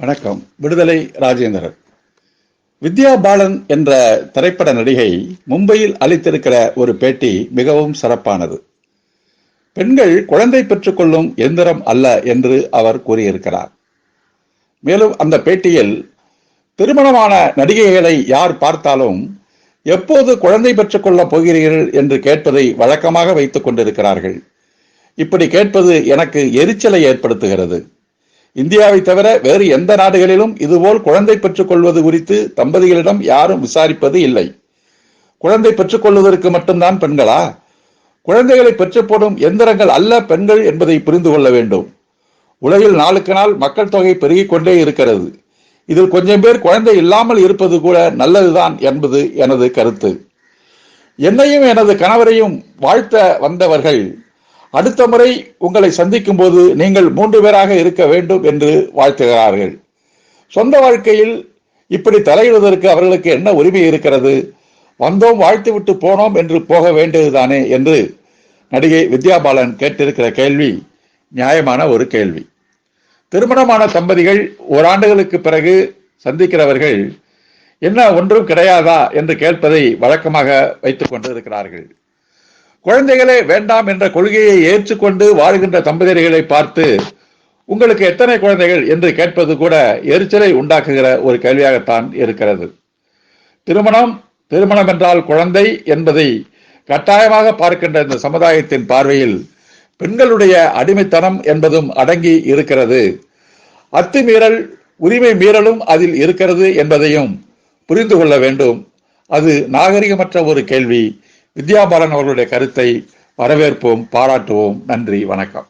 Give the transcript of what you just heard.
வணக்கம். விடுதலை ராஜேந்திரன். வித்யா பாலன் என்ற திரைப்பட நடிகை மும்பையில் அளித்திருக்கிற ஒரு பேட்டி மிகவும் சிறப்பானது. பெண்கள் குழந்தை பெற்றுக்கொள்ளும் எந்திரம் அல்ல என்று அவர் கூறியிருக்கிறார். மேலும் அந்த பேட்டியில் திருமணமான நடிகைகளை யார் பார்த்தாலும் எப்போது குழந்தை பெற்றுக்கொள்ளப் போகிறீர்கள் என்று கேட்பதை வழக்கமாக வைத்துக் கொண்டிருக்கிறார்கள். இப்படி கேட்பது எனக்கு எரிச்சலை ஏற்படுத்துகிறது. இந்தியாவை தவிர வேறு எந்த நாடுகளிலும் இதுபோல் குழந்தை பெற்றுக்கொள்வது குறித்து தம்பதிகளிடம் யாரும் விசாரிப்பது இல்லை. குழந்தை பெற்றுக்கொள்வதற்கு மட்டும்தான் பெண்களா? குழந்தைகளை பெற்றுப்படும் எந்திரங்கள் அல்ல பெண்கள் என்பதை புரிந்து கொள்ள வேண்டும். உலகில் நாளுக்கு நாள் மக்கள் தொகை பெருகிக் கொண்டே இருக்கிறது. இதில் கொஞ்சம் பேர் குழந்தை இல்லாமல் இருப்பது கூட நல்லதுதான் என்பது எனது கருத்து. என்னையும் எனது கணவரையும் வாழ்த்த வந்தவர்கள் அடுத்த முறை உங்களை சந்திக்கும் போது நீங்கள் மூன்று பேராக இருக்க வேண்டும் என்று வாழ்த்துகிறார்கள். சொந்த வாழ்க்கையில் இப்படி தலையிடுவதற்கு அவர்களுக்கு என்ன உரிமை இருக்கிறது? வந்தோம் வாழ்த்து விட்டு போனோம் என்று போக வேண்டியதுதானே என்று நடிகை வித்யா பாலன் கேட்டிருக்கிற கேள்வி நியாயமான ஒரு கேள்வி. திருமணமான தம்பதிகள் ஓராண்டுகளுக்கு பிறகு சந்திக்கிறவர்கள் என்ன ஒன்றும் கிடையாதா? என்று கேட்பதை வழக்கமாக வைத்துக் கொண்டிருக்கிறார்கள். குழந்தைகளே வேண்டாம் என்ற கொள்கையை ஏற்றுக்கொண்டு வாழ்கின்ற தம்பதியர்களை பார்த்து உங்களுக்கு எத்தனை குழந்தைகள்? என்று கேட்பது கூட எரிச்சலை உண்டாக்குகிற ஒரு கேள்வியாகத்தான் இருக்கிறது. திருமணம் திருமணம் என்றால் குழந்தை என்பதை கட்டாயமாக பார்க்கின்ற இந்த சமுதாயத்தின் பார்வையில் பெண்களுடைய அடிமைத்தனம் என்பதும் அடங்கி இருக்கிறது. அத்துமீறல் உரிமை மீறலும் அதில் இருக்கிறது என்பதையும் புரிந்து கொள்ள வேண்டும். அது நாகரிகமற்ற ஒரு கேள்வி. வித்யாபாலன் அவர்களுடைய கருத்தை வரவேற்போம் பாராட்டுவோம். நன்றி வணக்கம்.